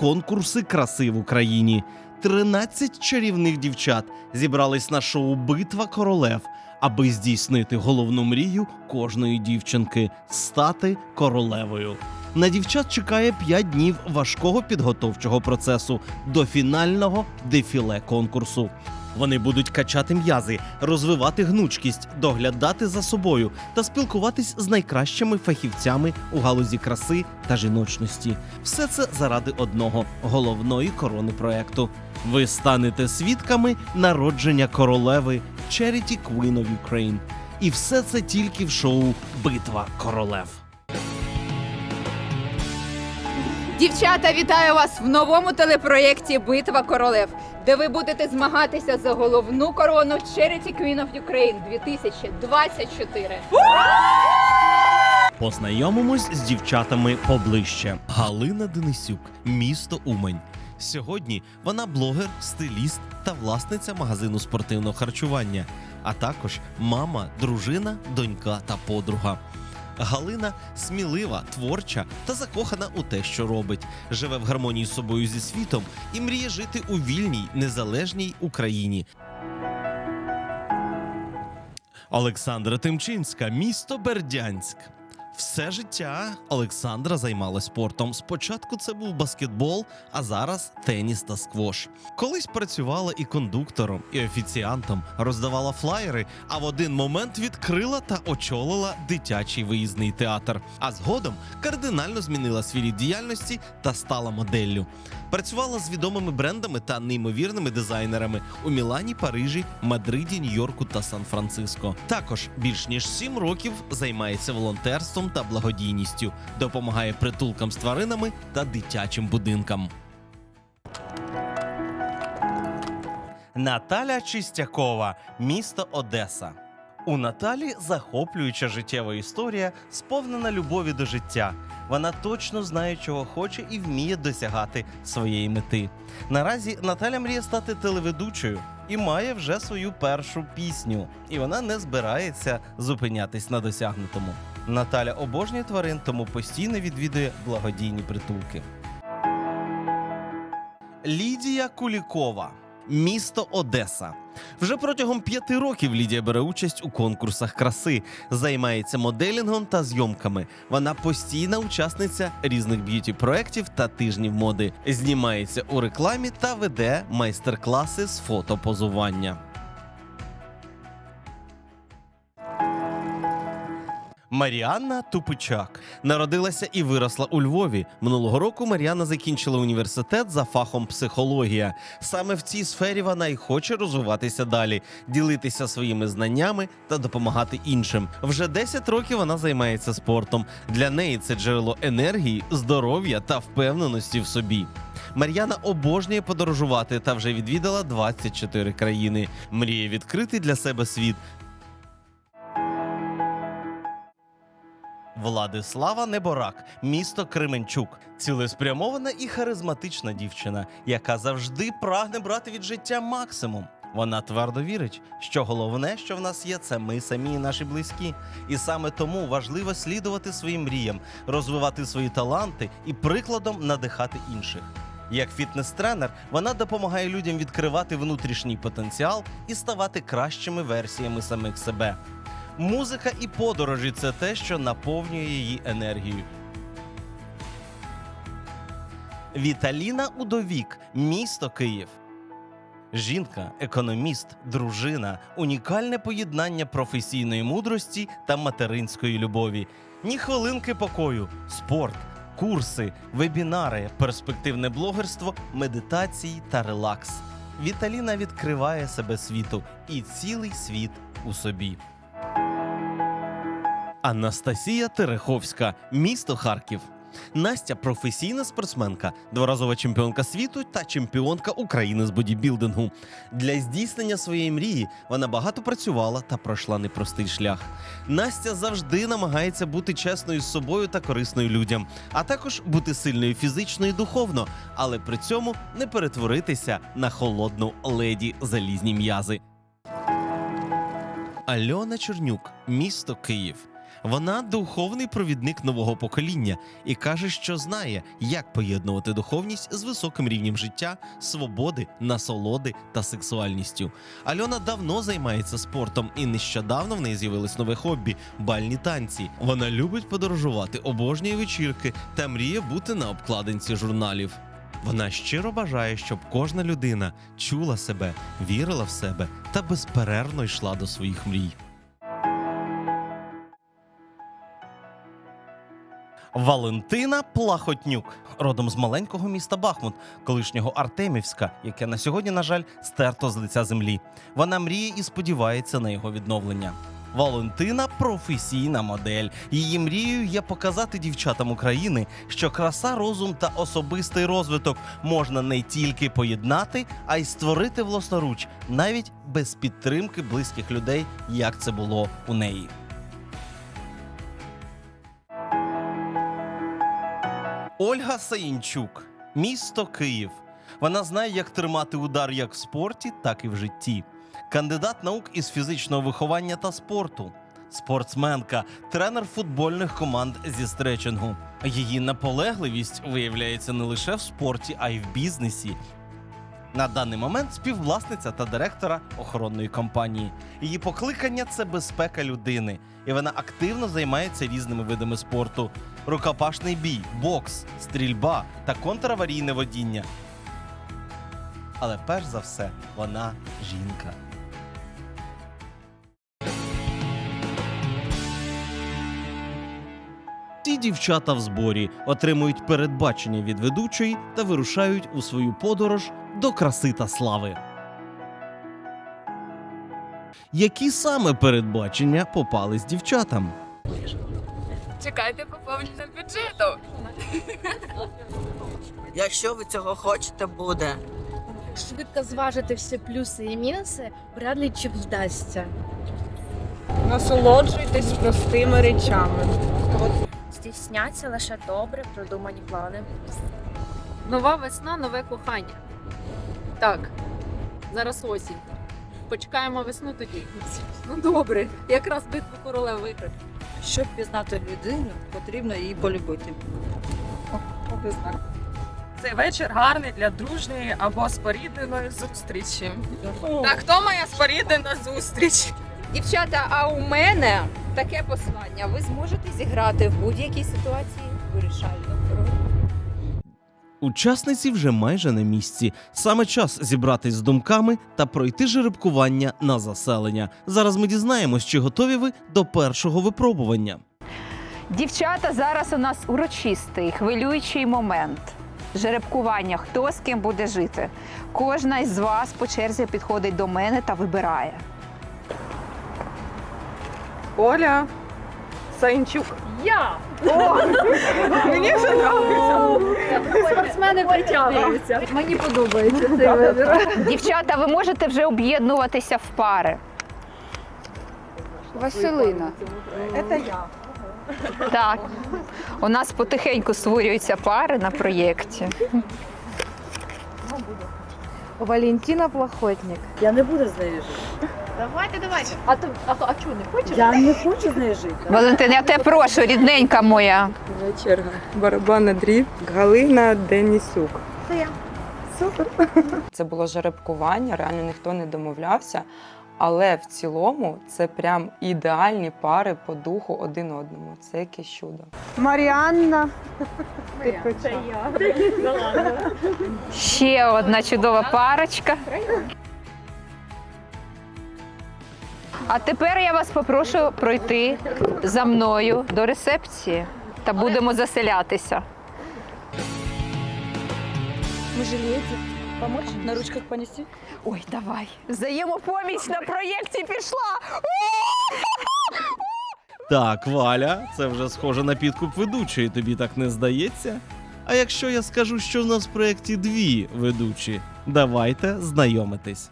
конкурси краси в Україні. 13 чарівних дівчат зібрались на шоу Битва королев, аби здійснити головну мрію кожної дівчинки стати королевою. На дівчат чекає 5 днів важкого підготовчого процесу до фінального дефіле конкурсу. Вони будуть качати м'язи, розвивати гнучкість, доглядати за собою та спілкуватись з найкращими фахівцями у галузі краси та жіночності. Все це заради одного головної корони проекту. Ви станете свідками народження королеви Charity Queen of Ukraine. І все це тільки в шоу Битва королев. Дівчата, вітаю вас в новому телепроєкті Битва королев, де ви будете змагатися за головну корону Charity Queen of Ukraine 2024. Познайомимось з дівчатами поближче. Галина Денисюк, місто Умань. Сьогодні вона блогер, стиліст та власниця магазину спортивного харчування, а також мама, дружина, донька та подруга. Галина смілива, творча та закохана у те, що робить. Живе в гармонії з собою зі світом і мріє жити у вільній, незалежній Україні. Олександра Тимчинська, місто Бердянськ. Все життя Олександра займалась спортом. Спочатку це був баскетбол, а зараз теніс та сквош. Колись працювала і кондуктором, і офіціантом, роздавала флаєри, а в один момент відкрила та очолила дитячий виїзний театр. А згодом кардинально змінила свій діяльності та стала моделлю. Працювала з відомими брендами та неймовірними дизайнерами у Мілані, Парижі, Мадриді, Нью-Йорку та Сан-Франциско. Також більш ніж сім років займається волонтерством та благодійністю, допомагає притулкам з тваринами та дитячим будинкам. Наталя Чистякова, місто Одеса. У Наталі захоплююча життєва історія, сповнена любові до життя. Вона точно знає, чого хоче і вміє досягати своєї мети. Наразі Наталя мріє стати телеведучою і має вже свою першу пісню. І вона не збирається зупинятись на досягнутому. Наталя обожнює тварин, тому постійно відвідує благодійні притулки. Лідія Кулікова, місто Одеса. Вже протягом п'яти років Лідія бере участь у конкурсах краси, займається моделінгом та зйомками. Вона постійна учасниця різних б'юті проєктів та тижнів моди, знімається у рекламі та веде майстер-класи з фотопозування. Маріанна Тупичак народилася і виросла у Львові. Минулого року Маріанна закінчила університет за фахом психологія. Саме в цій сфері вона й хоче розвиватися далі, ділитися своїми знаннями та допомагати іншим. Вже 10 років вона займається спортом. Для неї це джерело енергії, здоров'я та впевненості в собі. Мар'яна обожнює подорожувати та вже відвідала 24 країни. Мріє відкрити для себе світ, Владислава Неборак, місто Кременчук, цілеспрямована і харизматична дівчина, яка завжди прагне брати від життя максимум. Вона твердо вірить, що головне, що в нас є, це ми самі і наші близькі. І саме тому важливо слідувати своїм мріям, розвивати свої таланти і прикладом надихати інших. Як фітнес-тренер, вона допомагає людям відкривати внутрішній потенціал і ставати кращими версіями самих себе. Музика і подорожі це те, що наповнює її енергію. Віталіна Удовік, місто Київ. Жінка, економіст, дружина, унікальне поєднання професійної мудрості та материнської любові. Ні хвилинки покою, спорт, курси, вебінари, перспективне блогерство, медитації та релакс. Віталіна відкриває себе світу і цілий світ у собі. Анастасія Тереховська, місто Харків. Настя професійна спортсменка, дворазова чемпіонка світу та чемпіонка України з бодібілдингу. Для здійснення своєї мрії вона багато працювала та пройшла непростий шлях. Настя завжди намагається бути чесною з собою та корисною людям, а також бути сильною фізично і духовно, але при цьому не перетворитися на холодну леді залізні м'язи. Альона Чернюк, місто Київ. Вона духовний провідник нового покоління і каже, що знає, як поєднувати духовність з високим рівнем життя, свободи, насолоди та сексуальністю. Альона давно займається спортом, і нещодавно в неї з'явилось нове хобі бальні танці. Вона любить подорожувати, обожнює вечірки та мріє бути на обкладинці журналів. Вона щиро бажає, щоб кожна людина чула себе, вірила в себе та безперервно йшла до своїх мрій. Валентина Плахотнюк, родом з маленького міста Бахмут, колишнього Артемівська, яке на сьогодні, на жаль, стерто з лиця землі. Вона мріє і сподівається на його відновлення. Валентина професійна модель. Її мрією є показати дівчатам України, що краса, розум та особистий розвиток можна не тільки поєднати, а й створити власноруч, навіть без підтримки близьких людей, як це було у неї. Ольга Саїнчук, місто Київ. Вона знає, як тримати удар як в спорті, так і в житті. Кандидат наук із фізичного виховання та спорту, спортсменка, тренер футбольних команд зі стречингу. Її наполегливість виявляється не лише в спорті, а й в бізнесі. На даний момент співвласниця та директора охоронної компанії. Її покликання це безпека людини, і вона активно займається різними видами спорту: рукопашний бій, бокс, стрільба та контраварійне водіння. Але перш за все, вона жінка. Ці дівчата в зборі отримують передбачення від ведучої та вирушають у свою подорож до краси та слави. Які саме передбачення попались дівчатам? Чекайте поповнення бюджету. Якщо ви цього хочете, буде. Швидко зважити всі плюси і мінуси, вряд ли чи вдасться. Насолоджуйтесь простими речами. Здійсняться лише добре продумані плани. Нова весна, нове кохання. Так, зараз осінь. Почекаємо весну тоді. Ну добре, якраз битву королев виграти. Щоб пізнати людину, потрібно її полюбити. Цей вечір гарний для дружньої або спорідненої зустрічі. А хто моя споріднена зустріч? Дівчата, а у мене таке послання. Ви зможете зіграти в будь-якій ситуації вирішальну роль. Учасниці вже майже на місці. Саме час зібратись з думками та пройти жеребкування на заселення. Зараз ми дізнаємось, чи готові ви до першого випробування. Дівчата, зараз у нас урочистий, хвилюючий момент. Жеребкування, хто з ким буде жити. Кожна із вас по черзі підходить до мене та вибирає. Оля Санчук. Я! Мені вже подобається. Спортсмени притягуються. Мені подобається цей вибір. Дівчата, ви можете вже об'єднуватися в пари. Василина. Це я. Так. У нас потихеньку створюються пари на проєкті. Валентина Плохотник. Я не буду з нею жити. Давайте, давайте. А то а, а чого не хочеш? Я не хочу з нею жити. Валентина, я тебе прошу, рідненька моя. Черга. Барабанна дріб. Галина Денісюк. Це я це було жеребкування, реально ніхто не домовлявся. Але в цілому це прям ідеальні пари по духу один одному. Це якесь чудо. Маріанна. Ще одна чудова парочка. А тепер я вас попрошу пройти за мною до ресепції та будемо заселятися. Ми жалієте? Помочь? На ручках понести? Ой, давай. Взаємопоміч на проєкті пішла. Так, Валя, це вже схоже на підкуп ведучої, тобі так не здається? А якщо я скажу, що в нас в проєкті дві ведучі, давайте знайомитись.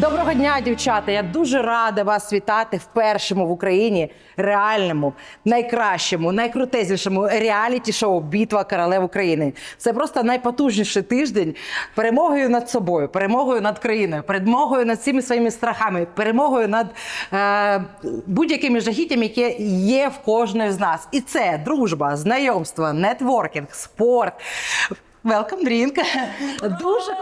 Доброго дня, дівчата! Я дуже рада вас вітати в першому в Україні реальному, найкращому, найкрутезнішому реаліті-шоу Бітва королев України. Це просто найпотужніший тиждень перемогою над собою, перемогою над країною, перемогою над всіми своїми страхами, перемогою над е, будь-якими жахіттями, які є в кожної з нас. І це дружба, знайомство, нетворкінг, спорт. Welcome drink. Дуже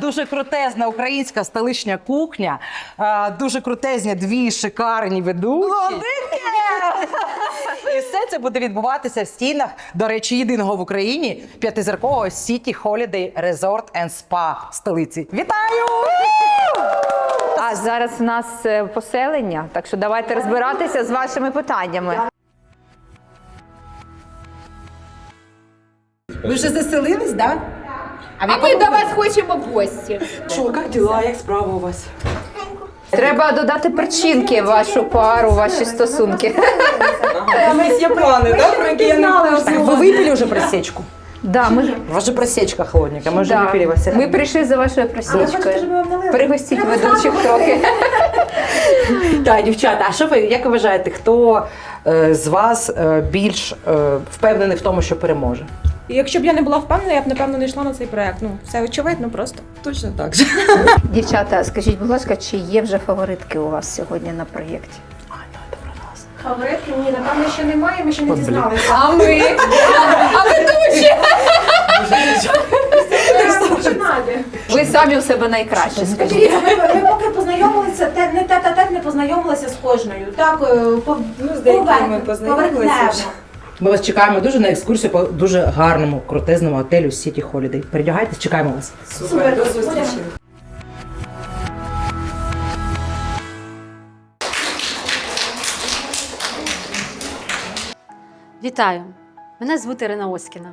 Дуже крутезна українська столична кухня, е, дуже крутезні дві шикарні ведучі. І все це буде відбуватися в стінах, до речі, єдиного в Україні п'ятизіркового City Holiday Resort and Spa столиці. Вітаю! А зараз у нас е, поселення, так що давайте розбиратися з вашими питаннями. Ви вже заселились, так? А ми до вас хочемо в гості. Що, як діла? Як справа у вас? Треба додати перчинки в вашу пару, в ваші стосунки. У нас є плани, так? Про які я не Ви випили вже просечку? Да, ми, У вас же просечка холодненька, ми вже да. випили вас. ми прийшли за вашою просічкою. Пригостіть ведучих трохи. Так, дівчата, а що ви як ви вважаєте, хто е, з вас е, більш е, впевнений в тому, що переможе? І якщо б я не була впевнена, я б напевно не йшла на цей проект. Ну, все очевидно просто. Точно так же. Дівчата, скажіть, будь ласка, чи є вже фаворитки у вас сьогодні на проєкті? Фаворитки ні, напевно, ще немає, ми ще не дізналися. А ми? А ведучі? Ви самі у себе найкраще, скажіть. Ми, поки познайомилися, те, не тет а тет не познайомилися з кожною. Так, е, Ну, з деякими ми познайомилися. Ми вас чекаємо дуже на екскурсію по дуже гарному, крутезному готелю City Holiday. Передягайтесь, чекаємо вас. Супер, до зустрічі. Вітаю! Мене звуть Ірина Оськіна,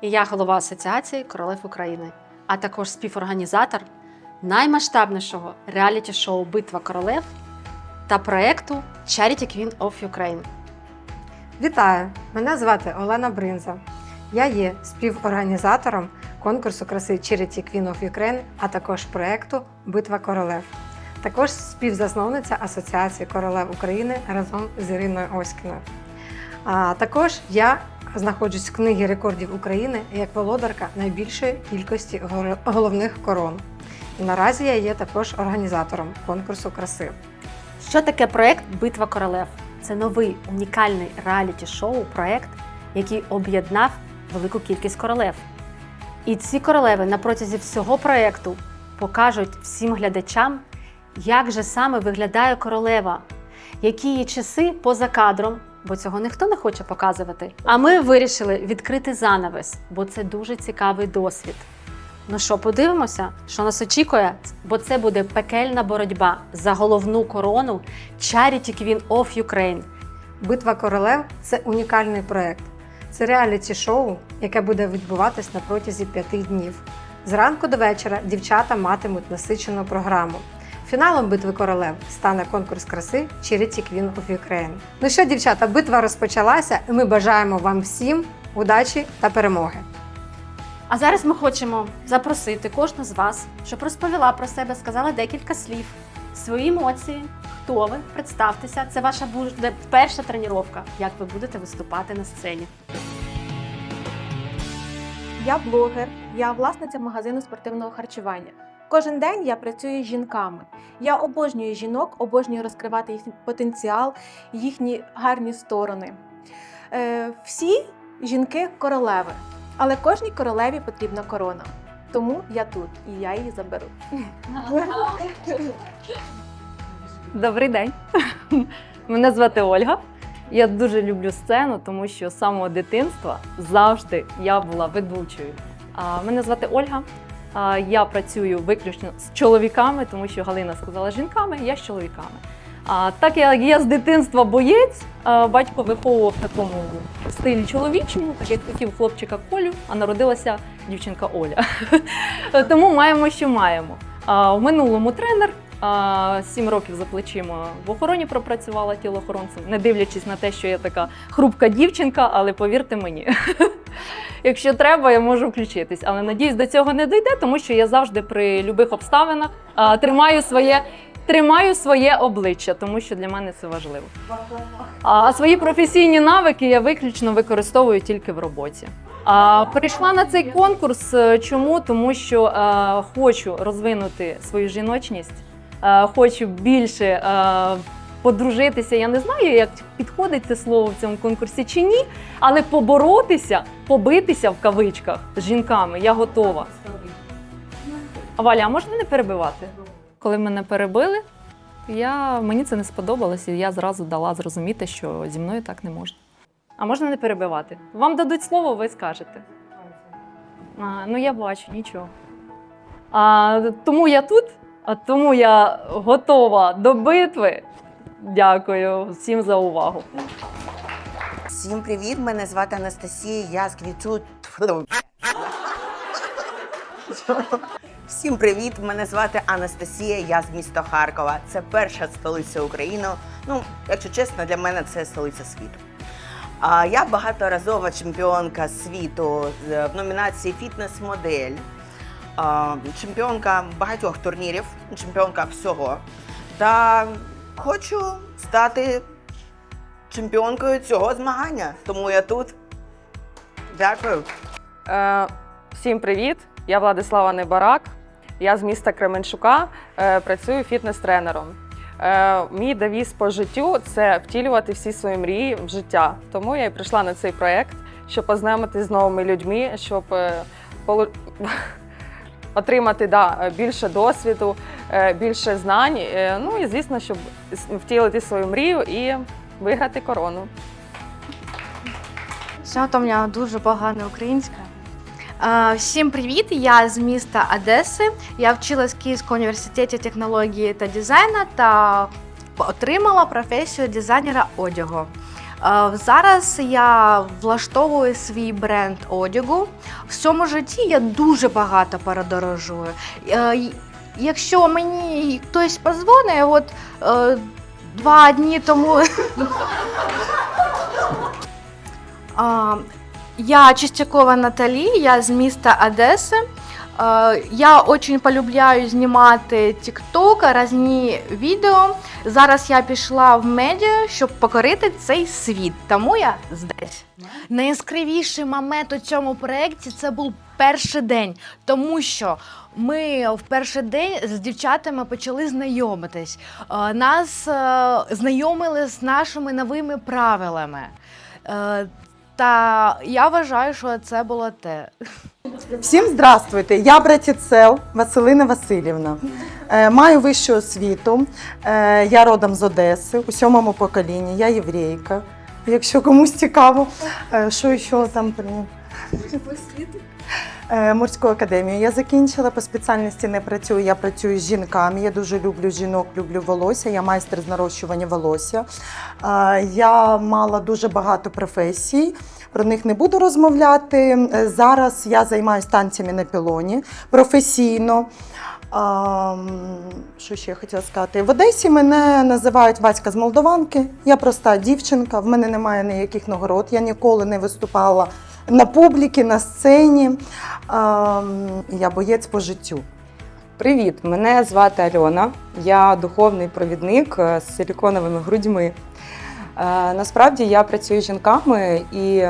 і я голова Асоціації королев України, а також співорганізатор наймасштабнішого реаліті-шоу Битва королев та проекту Charity Queen of Ukraine. Вітаю! Мене звати Олена Бринза. Я є співорганізатором конкурсу краси Charity Queen of Ukraine, а також проєкту Битва королев. Також співзасновниця Асоціації королев України разом з Іриною Оськіною. А також я знаходжусь в книгі рекордів України як володарка найбільшої кількості головних корон. І наразі я є також організатором конкурсу краси. Що таке проект Битва королев? Це новий унікальний реаліті-шоу, проект, який об'єднав велику кількість королев. І ці королеви на протязі всього проекту покажуть всім глядачам, як же саме виглядає королева, які її часи поза кадром, бо цього ніхто не хоче показувати. А ми вирішили відкрити занавес, бо це дуже цікавий досвід. Ну що, подивимося, що нас очікує, бо це буде пекельна боротьба за головну корону Charity Queen of Ukraine. Битва королев це унікальний проект. Це реаліті-шоу, яке буде відбуватись на протязі п'яти днів. Зранку до вечора дівчата матимуть насичену програму. Фіналом битви королев стане конкурс краси Charity Queen of Ukraine. Ну що, дівчата, битва розпочалася, і ми бажаємо вам всім удачі та перемоги. А зараз ми хочемо запросити кожну з вас, щоб розповіла про себе, сказала декілька слів, свої емоції, хто ви, представтеся. Це ваша буде перша тренування, як ви будете виступати на сцені. Я блогер, я власниця магазину спортивного харчування. Кожен день я працюю з жінками. Я обожнюю жінок, обожнюю розкривати їхній потенціал, їхні гарні сторони. Е, всі жінки королеви, але кожній королеві потрібна корона. Тому я тут і я її заберу. Добрий день. Мене звати Ольга. Я дуже люблю сцену, тому що з самого дитинства завжди я була ведучою. Мене звати Ольга. Я працюю виключно з чоловіками, тому що Галина сказала жінками, я з чоловіками. А так як я з дитинства боєць, батько виховував такому стилі чоловічому, так як хотів хлопчика Колю, а народилася дівчинка Оля. Тому маємо, що маємо. В минулому тренер, Сім років за плечима в охороні пропрацювала тілоохоронцем, не дивлячись на те, що я така хрупка дівчинка, але повірте мені, якщо треба, я можу включитись. Але надіюсь, до цього не дійде, тому що я завжди при любих обставинах тримаю своє. Тримаю своє обличчя, тому що для мене це важливо. А свої професійні навики я виключно використовую тільки в роботі. А прийшла на цей конкурс. е, Чому? Тому що е, хочу розвинути свою жіночність, е, хочу більше е, подружитися. Я не знаю, як підходить це слово в цьому конкурсі чи ні, але поборотися, побитися в кавичках з жінками я готова. А Валя, а можна не перебивати? Коли мене перебили, я, мені це не сподобалось, і я зразу дала зрозуміти, що зі мною так не можна. А можна не перебивати? Вам дадуть слово, ви скажете. А, ну я бачу, нічого. А, тому я тут, а тому я готова до битви. Дякую всім за увагу. Всім привіт! Мене звати Анастасія. Я з квіту. Всім привіт! Мене звати Анастасія. Я з міста Харкова. Це перша столиця України. Ну, якщо чесно, для мене це столиця світу. А я багаторазова чемпіонка світу з- в номінації Фітнес-модель. Чемпіонка багатьох турнірів, чемпіонка всього. Та хочу стати чемпіонкою цього змагання. Тому я тут. Дякую. Е, всім привіт! Я Владислава Небарак. Я з міста Кременчука, е, працюю фітнес-тренером. Е, мій девіз по життю це втілювати всі свої мрії в життя. Тому я і прийшла на цей проєкт, щоб познайомитися з новими людьми, щоб е, отримати да, більше досвіду, більше знань. Ну і звісно, щоб втілити свою мрію і виграти корону. То в мене дуже погана українська. Всім привіт! Я з міста Одеси. Я вчилась в Київському університеті технології та дизайну та отримала професію дизайнера одягу. Зараз я влаштовую свій бренд одягу. В цьому житті я дуже багато подорожую. Якщо мені хтось позвонить, от е, два дні тому. Я Чистякова Наталі, я з міста Одеси. Е, Я дуже полюбляю знімати TikTok, різні відео. Зараз я пішла в медіа, щоб покорити цей світ, тому я здесь. Найяскравіший момент у цьому проєкті це був перший день, тому що ми в перший день з дівчатами почали знайомитись. Е, Нас е, знайомили з нашими новими правилами. Та я вважаю, що це було те. Всім здравствуйте! Я братіцел Василина Васильівна. Е, Маю вищу освіту. Е, Я родом з Одеси у сьомому поколінні. Я єврейка. Якщо комусь цікаво, Е, що ще там при Е, Морську академію я закінчила по спеціальності не працюю. Я працюю з жінками. Я дуже люблю жінок, люблю волосся. Я майстер з нарощування волосся. Е, Я мала дуже багато професій. Про них не буду розмовляти. Е, Зараз я займаюся танцями на пілоні професійно. Що ще я хотіла сказати? В Одесі мене називають Васька з Молдованки. Я проста дівчинка, в мене немає ніяких нагород. Я ніколи не виступала на публіки, на сцені. Я боєць по життю. Привіт! Мене звати Альона. Я духовний провідник е, з силіконовими грудьми. Е, Насправді я працюю з жінками і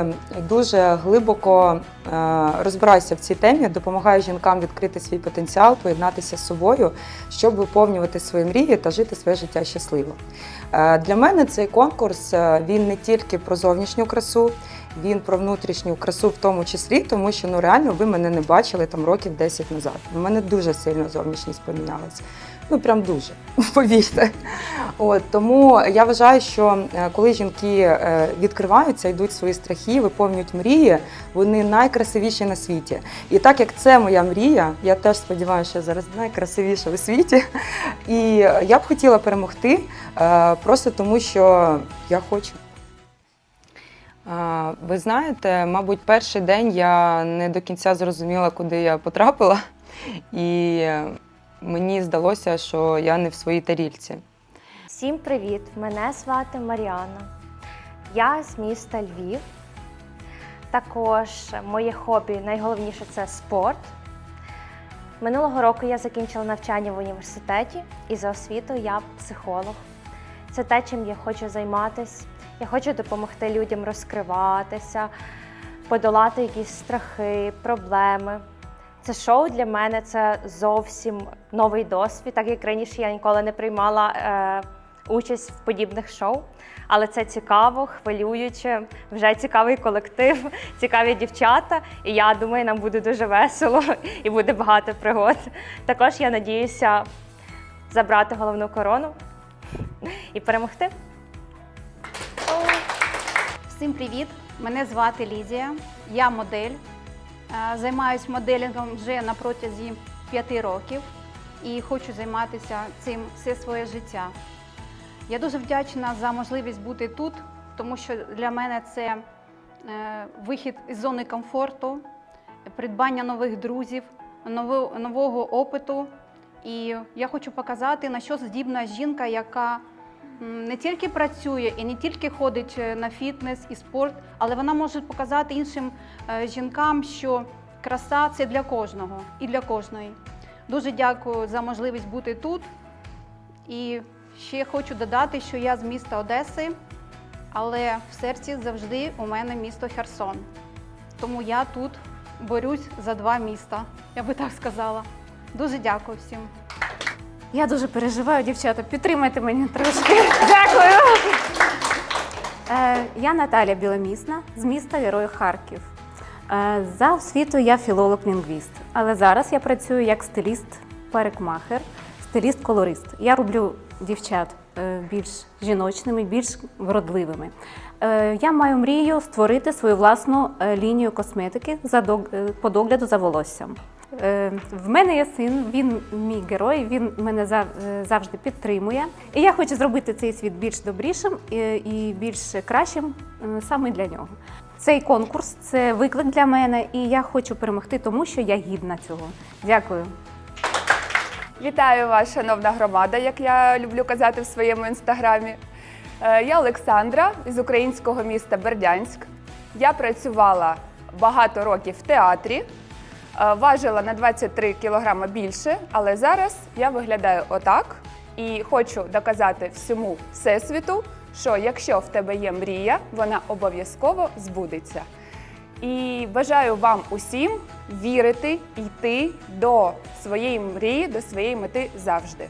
дуже глибоко е, розбираюся в цій темі, допомагаю жінкам відкрити свій потенціал, поєднатися з собою, щоб виповнювати свої мрії та жити своє життя щасливо. Для мене цей конкурс він не тільки про зовнішню красу, він про внутрішню красу в тому числі, тому що ну реально ви мене не бачили там років 10 назад. У мене дуже сильно зовнішність помінялась. Ну прям дуже, повірте. От тому я вважаю, що е, коли жінки е, відкриваються, йдуть свої страхи, виповнюють мрії, вони найкрасивіші на світі. І так як це моя мрія, я теж сподіваюся, що зараз найкрасивіша у світі. І я б хотіла перемогти е, просто тому, що я хочу. Ви знаєте, мабуть, перший день я не до кінця зрозуміла, куди я потрапила. І мені здалося, що я не в своїй тарільці. Всім привіт! Мене звати Маріана. Я з міста Львів. Також моє хобі найголовніше це спорт. Минулого року я закінчила навчання в університеті і за освітою я психолог. Це те, чим я хочу займатися. Я хочу допомогти людям розкриватися, подолати якісь страхи, проблеми. Це шоу для мене це зовсім новий досвід, так як раніше я ніколи не приймала е, участь в подібних шоу. Але це цікаво, хвилююче, вже цікавий колектив, цікаві дівчата. І я думаю, нам буде дуже весело і буде багато пригод. Також я надіюся забрати головну корону і перемогти. Всім привіт! Мене звати Лідія, я модель. Е, Займаюсь моделінгом вже на протязі п'яти років і хочу займатися цим все своє життя. Я дуже вдячна за можливість бути тут, тому що для мене це е, вихід із зони комфорту, придбання нових друзів, нового опиту. І я хочу показати, на що здібна жінка, яка не тільки працює і не тільки ходить е, на фітнес і спорт, але вона може показати іншим е, жінкам, що краса це для кожного і для кожної. Дуже дякую за можливість бути тут. І ще хочу додати, що я з міста Одеси, але в серці завжди у мене місто Херсон. Тому я тут борюсь за два міста, я би так сказала. Дуже дякую всім. Я дуже переживаю, дівчата. Підтримайте мене трошки. Дякую. Е, Я Наталя Біломісна з міста Герой Харків. Е, За освітою я філолог-лінгвіст, але зараз я працюю як стиліст-парикмахер, стиліст-колорист. Я роблю дівчат е, більш жіночними, більш вродливими. Я маю мрію створити свою власну лінію косметики по догляду за волоссям. Е, В мене є син, він мій герой, він мене е, завжди підтримує. І я хочу зробити цей світ більш добрішим і- і більш кращим е, саме для нього. Цей конкурс це виклик для мене, і я хочу перемогти, тому що я гідна цього. Дякую. Вітаю вас, шановна громада, як я люблю казати в своєму інстаграмі. Е, Я Олександра із українського міста Бердянськ. Я працювала багато років в театрі, е, важила на 23 кілограми більше, але зараз я виглядаю отак і хочу доказати всьому всесвіту, що якщо в тебе є мрія, вона обов'язково збудеться. І бажаю вам усім вірити, йти до своєї мрії, до своєї мети завжди.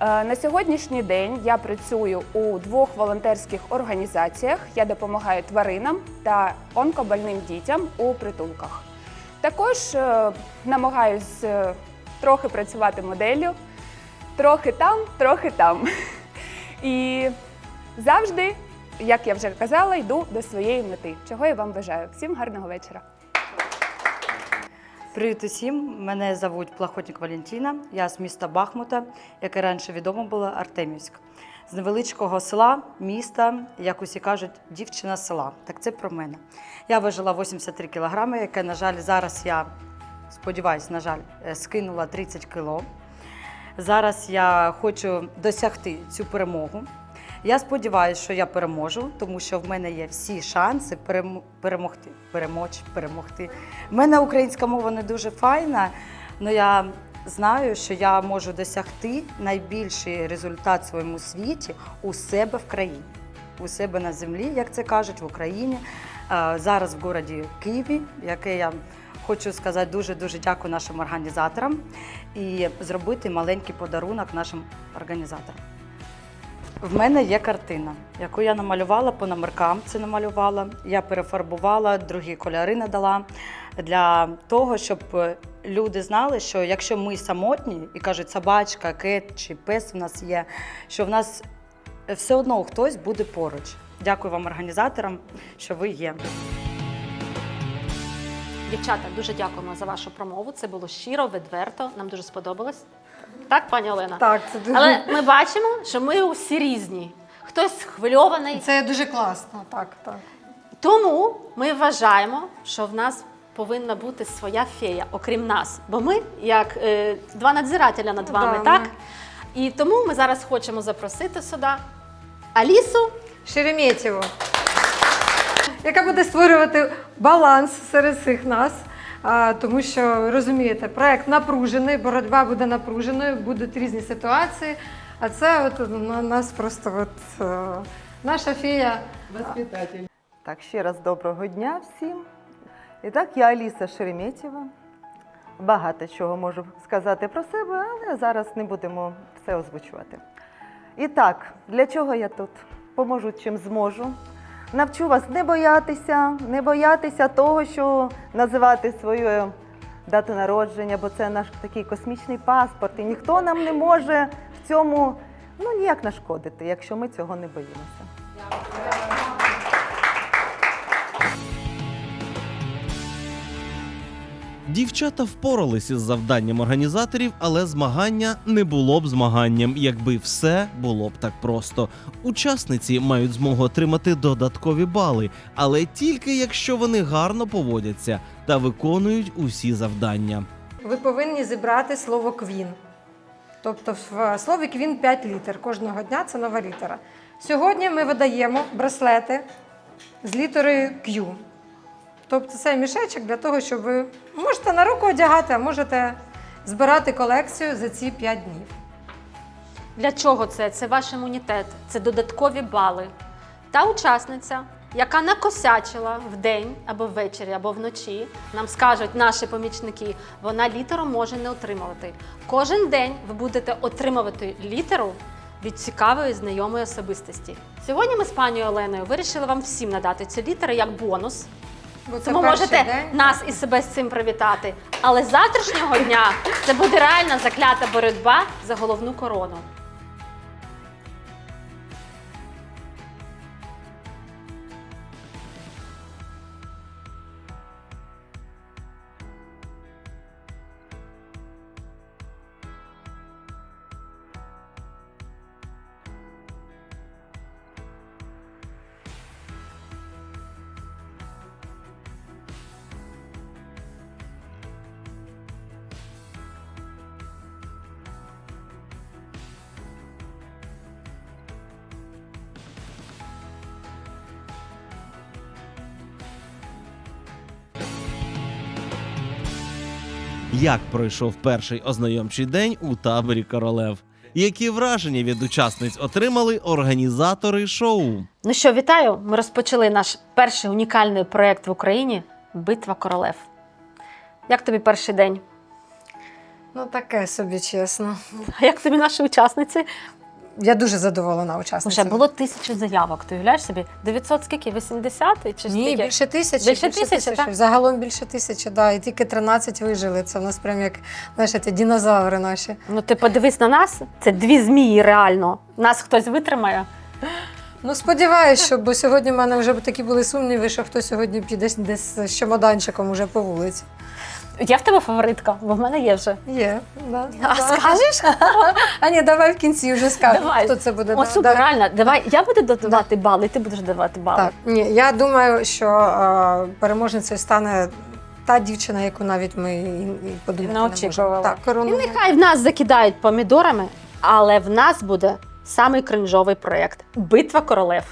Е, На сьогоднішній день я працюю у двох волонтерських організаціях. Я допомагаю тваринам та онкобольним дітям у притулках. Також е, намагаюсь е, трохи працювати моделлю, трохи там, трохи там. І завжди, як я вже казала, йду до своєї мети, чого я вам бажаю. Всім гарного вечора. Привіт усім! Мене звуть Плахотник Валентина. Я з міста Бахмута, яке раніше відомо було Артемівськ. З невеличкого села, міста, як усі кажуть, дівчина села. Так це про мене. Я важила 83 кілограми, яке, на жаль, зараз я сподіваюся, на жаль, е, скинула 30 кіло. Зараз я хочу досягти цю перемогу. Я сподіваюся, що я переможу, тому що в мене є всі шанси перем- перемогти, перемочь, перемогти. У мене українська мова не дуже файна, але я знаю, що я можу досягти найбільший результат в своєму світі у себе в країні, у себе на землі, як це кажуть, в Україні. Е, Зараз в городі Києві, яке я хочу сказати дуже дуже дякую нашим організаторам і зробити маленький подарунок нашим організаторам. В мене є картина, яку я намалювала по номеркам. Це намалювала. Я перефарбувала, другі кольори надала для того, щоб е, люди знали, що якщо ми самотні і кажуть, собачка, кет чи пес в нас є, що в нас все одно хтось буде поруч. Дякую вам, організаторам, що ви є. Дівчата, дуже дякуємо за вашу промову. Це було щиро, відверто. Нам дуже сподобалось. Так, пані Олена? Так, це дуже- Але ми бачимо, що ми усі різні. Хтось схвильований. Це дуже класно, так, так. Тому ми вважаємо, що в нас повинна бути своя фея, окрім нас. Бо ми, як е, два надзирателя над вами, Да, так? ми. І тому ми зараз хочемо запросити сюди Алісу. Шереметєву, яка буде створювати баланс серед всіх нас. А, тому що розумієте, проект напружений, боротьба буде напруженою, будуть різні ситуації. А це от на нас просто от, е, наша фія. Так, ще раз доброго дня всім. І так, я Аліса Шереметєва. Багато чого можу сказати про себе, але зараз не будемо все озвучувати. І так, для чого я тут? Поможу чим зможу. Навчу вас не боятися, не боятися того, що називати свою дату народження, бо це наш такий космічний паспорт, і ніхто нам не може в цьому ну, ніяк нашкодити, якщо ми цього не боїмося. Дівчата впорались із завданням організаторів, але змагання не було б змаганням, якби все було б так просто. Учасниці мають змогу отримати додаткові бали, але тільки якщо вони гарно поводяться та виконують усі завдання. Ви повинні зібрати слово квін. Тобто в слові квін 5 літер. Кожного дня це нова літера. Сьогодні ми видаємо браслети з літерою Q. Тобто це мішечок для того, щоб ви можете на руку одягати, а можете збирати колекцію за ці 5 днів. Для чого це? Це ваш імунітет, це додаткові бали. Та учасниця, яка накосячила вдень або ввечері, або вночі, нам скажуть наші помічники, вона літеру може не отримувати. Кожен день ви будете отримувати літеру від цікавої знайомої особистості. Сьогодні ми з пані Оленою вирішили вам всім надати цю літеру як бонус. Бо це Тому перший можете день. нас і себе з цим привітати. Але з завтрашнього дня це буде реальна заклята боротьба за головну корону. Як пройшов перший ознайомчий день у таборі королев? Які враження від учасниць отримали організатори шоу? Ну що, вітаю! Ми розпочали наш перший унікальний проєкт в Україні Битва королев. Як тобі перший день? Ну, таке собі чесно. А як тобі наші учасниці? Я дуже задоволена учасницями. Уже було тисячу заявок. Ти уявляєш собі? 900 скільки? 80 чи Ні, скільки? більше тисячі. Більше тисячі, так? Загалом більше тисячі, да, і тільки 13 вижили. Це в нас прям як знаєш, ті динозаври наші. Ну ти подивись на нас, це дві змії реально. Нас хтось витримає. Ну, сподіваюсь, що бо сьогодні в мене вже такі були сумніви, що хто сьогодні піде десь з чемоданчиком уже по вулиці. Є в тебе фаворитка, бо в мене є вже. Є, да. А скажеш? А ні, давай в кінці вже скажемо, Давай. хто це буде. О, Да, супер, да. реально. Давай, я буду додавати бали, і ти будеш давати бали. Так, ні, я думаю, що е, переможницею стане та дівчина, яку навіть ми і, і подумати Не не, очікували. можемо. Так, І нехай в нас закидають помідорами, але в нас буде самий кринжовий проєкт Битва королев.